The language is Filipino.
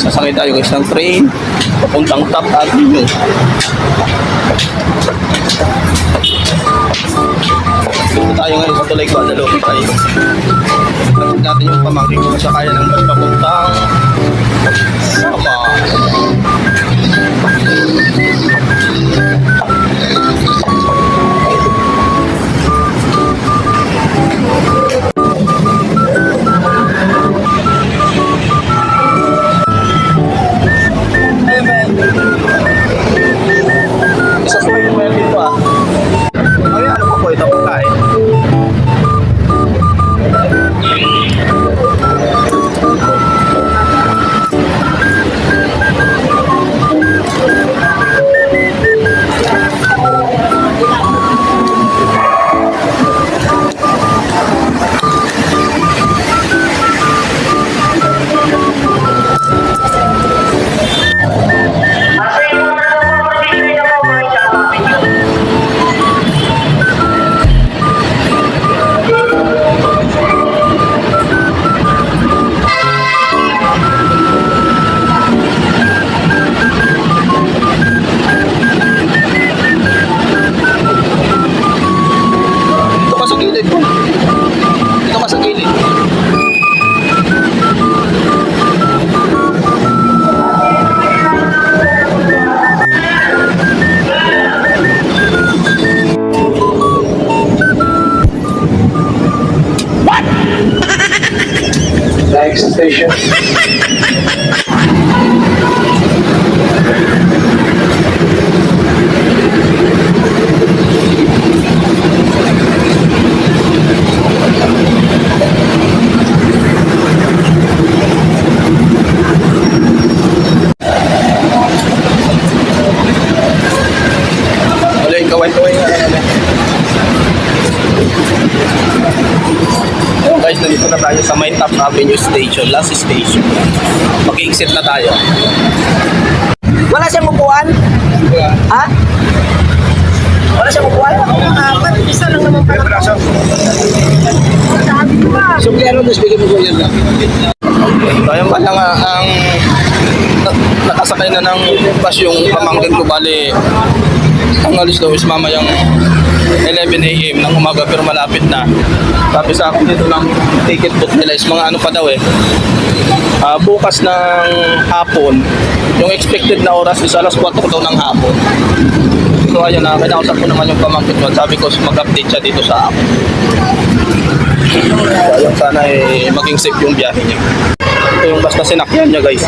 Sasakay tayo guys ng train. Papuntang Top Avenue. Dito tayo ngayon sa Tulay Guadalupe tayo. Nakit natin yung pamangkin ko sa kaya ng bus papuntang Sama. Congratulations. Tayo sa May Top Avenue Station, last station. Mag-exit na tayo. Wala siyang upuan? Ha? Wala siyang upuan? Ah, ba't isa lang naman pala? Sabi ko ba? So, ano, tapos bigyan mo ko yan lang. So, ayun pala nga ang na, nakasakay na ng bus yung pamangkin ko bali ang alis daw is mamayang 11 a.m. ng umaga pero malapit na. Sabi sa akin dito ng ticket book nila is mga ano pa daw eh. Ah, bukas ng hapon, yung expected na oras is alas 4 daw ng hapon. So ayun na, kinausap ko naman yung pamangkin ko. Sabi ko mag-update siya dito sa akin. So ayun, sana eh, maging safe yung biyahe niya. Ito yung basta sinakyan niya guys.